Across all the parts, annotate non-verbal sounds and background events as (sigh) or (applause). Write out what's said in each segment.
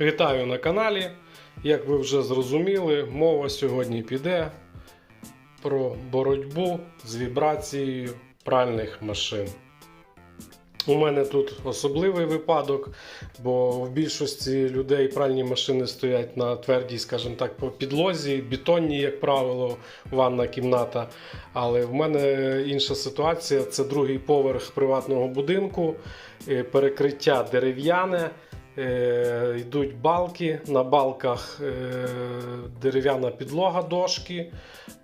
Вітаю на каналі. Як ви вже зрозуміли, мова сьогодні піде про боротьбу з вібрацією пральних машин. У мене тут особливий випадок, бо в більшості людей пральні машини стоять на твердій, скажімо так, по підлозі, бетонні, як правило, ванна кімната. Але в мене інша ситуація: це другий поверх приватного будинку, е, перекриття дерев'яне. Е, Йдуть балки, на балках е, дерев'яна підлога дошки,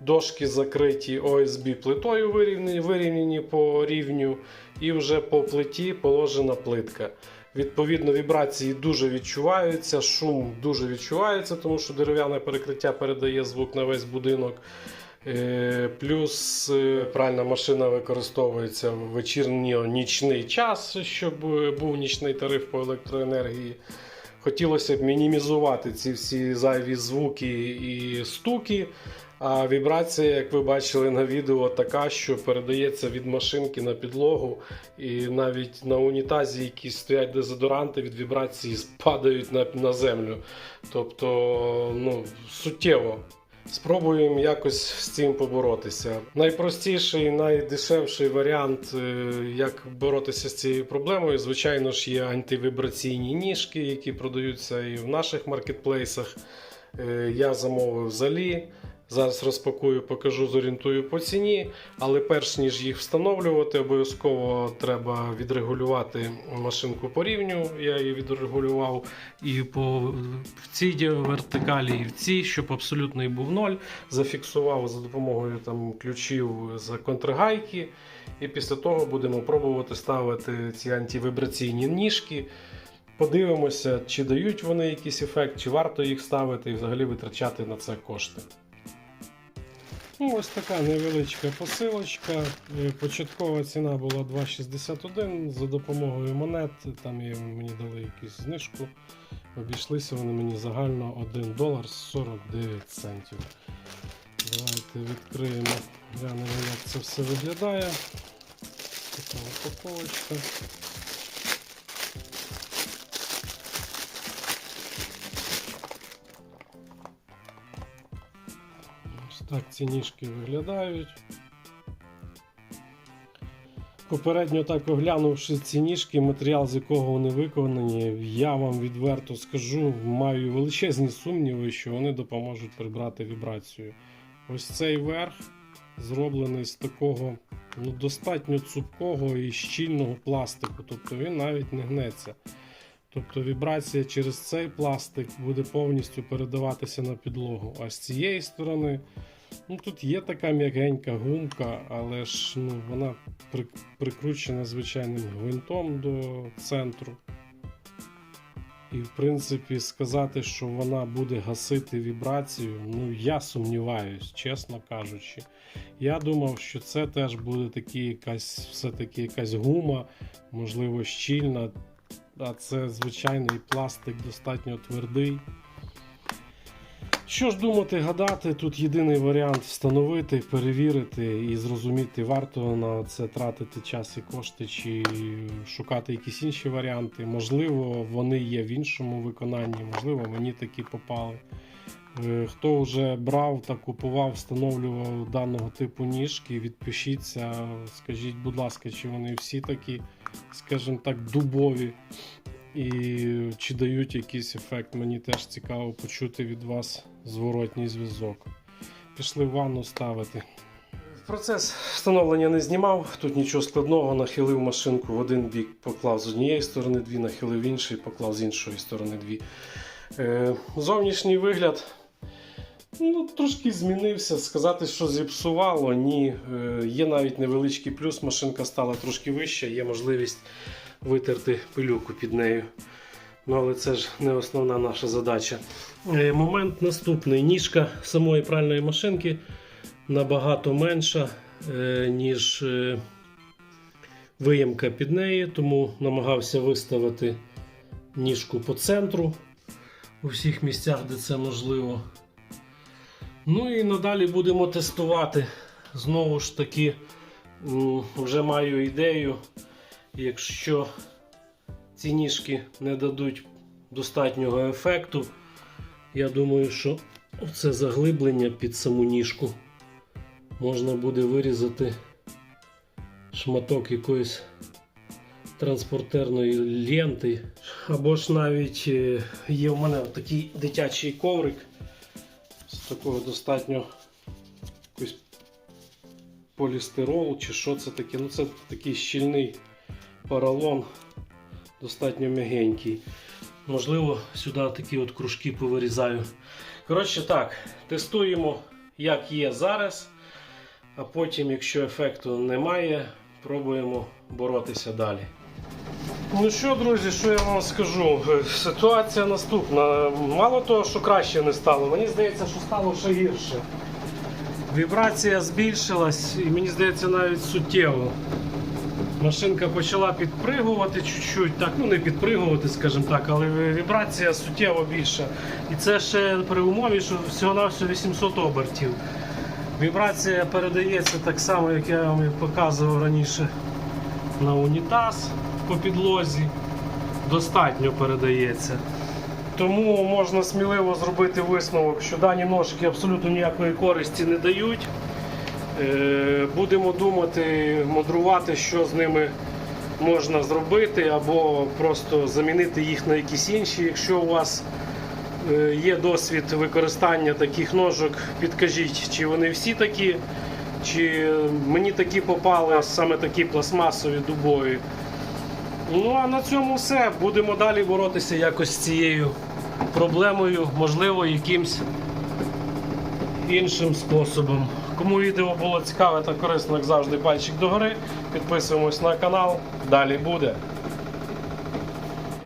дошки закриті ОСБ плитою вирівняні, вирівняні по рівню, і вже по плиті положена плитка. Відповідно, вібрації дуже відчуваються, шум дуже відчувається, тому що дерев'яне перекриття передає звук на весь будинок. Е, Плюс е, пральна машина використовується в вечірньо-нічний час, щоб е, був нічний тариф по електроенергії. Хотілося б мінімізувати ці всі зайві звуки і стуки. А вібрація, як ви бачили на відео, така, що передається від машинки на підлогу, і навіть на унітазі, які стоять дезодоранти, від вібрації (laughs) спадають на, на землю. Тобто, ну, суттєво. Спробуємо якось з цим поборотися. Найпростіший, найдешевший варіант, е, як боротися з цією проблемою, звичайно ж, є антивібраційні ніжки, які продаються і в наших маркетплейсах. Е, Я замовив залі. Зараз розпакую, покажу, зорієнтую по ціні. Але перш ніж їх встановлювати, обов'язково треба відрегулювати машинку по рівню. Я її відрегулював і по в цій вертикалі, і в цій, щоб абсолютний був ноль. Зафіксував за допомогою там ключів за контргайки. І після того будемо пробувати ставити ці антивібраційні ніжки. Подивимося, чи дають вони якийсь ефект, чи варто їх ставити і взагалі витрачати на це кошти. Ну, ось така невеличка посилочка. Е, Початкова ціна була 2,61 за допомогою монет. Там мені дали якусь знижку. Обійшлися вони мені загально 1 долар 49 центів. Давайте відкриємо, глянемо, як це все виглядає. Така упаковочка. Так ці ніжки виглядають. Попередньо так оглянувши ці ніжки, матеріал, з якого вони виконані, я вам відверто скажу, маю величезні сумніви, що вони допоможуть прибрати вібрацію. Ось цей верх зроблений з такого ну, достатньо цупкого і щільного пластику, тобто він навіть не гнеться. Тобто вібрація через цей пластик буде повністю передаватися на підлогу. А з цієї сторони, ну тут є така м'ягенька гумка, але ж ну, вона при, прикручена звичайним гвинтом до центру. І в принципі сказати, що вона буде гасити вібрацію, ну я сумніваюсь, чесно кажучи. Я думав, що це теж буде такі якась, все-таки якась гума, можливо, щільна, а це звичайний пластик достатньо твердий. Що ж думати, гадати, тут єдиний варіант встановити, перевірити і зрозуміти, варто на це тратити час і кошти, чи шукати якісь інші варіанти. Можливо, вони є в іншому виконанні, можливо, мені такі попали. Е, Хто вже брав та купував, встановлював даного типу ніжки, відпишіться, скажіть, будь ласка, чи вони всі такі, скажімо так, дубові, і чи дають якийсь ефект. Мені теж цікаво почути від вас зворотній зв'язок. Пішли в ванну ставити. Процес встановлення не знімав, тут нічого складного, нахилив машинку в один бік, поклав з однієї сторони дві, нахилив інший, поклав з іншої сторони дві. Е, зовнішній вигляд ну, трошки змінився. Сказати, що зіпсувало, ні. Е, є навіть невеличкий плюс, машинка стала трошки вища, є можливість витерти пилюку під нею. Ну, але це ж не основна наша задача. Е, момент наступний. Ніжка самої пральної машинки набагато менша, е, ніж е, виємка під неї, тому намагався виставити ніжку по центру у всіх місцях, де це можливо. Ну і надалі будемо тестувати. Знову ж таки, вже маю ідею, якщо ці ніжки не дадуть достатнього ефекту. Я думаю, що це заглиблення під саму ніжку можна буде вирізати шматок якоїсь транспортерної ленти. Або ж навіть е, є в мене такий дитячий коврик з такого достатньо якийсь полістирол чи що це таке. Ну це такий щільний поролон, достатньо м'ягенький. Можливо, сюди такі от кружки повирізаю. Коротше так, тестуємо, як є зараз. А потім, якщо ефекту немає, пробуємо боротися далі. Ну що, друзі, що я вам скажу? Ситуація наступна. Мало того, що краще не стало, мені здається, що стало ще гірше. Вібрація збільшилась і мені здається навіть суттєво. Машинка почала підпригувати чуть-чуть, так, ну не підпригувати, скажімо так, але вібрація суттєво більша. І це ще при умові, що всього-навсього 800 обертів. Вібрація передається так само, як я вам показував раніше на унітаз по підлозі. Достатньо передається. Тому можна сміливо зробити висновок, що дані ножики абсолютно ніякої користі не дають. Е, Будемо думати, мудрувати, що з ними можна зробити, або просто замінити їх на якісь інші. Якщо у вас е, є досвід використання таких ножок, підкажіть, чи вони всі такі, чи мені такі попали саме такі пластмасові дубові. Ну а на цьому все. Будемо далі боротися якось з цією проблемою, можливо, якимсь іншим способом. Кому відео було цікаве та корисно, як завжди, пальчик догори. Підписуємось на канал. Далі буде.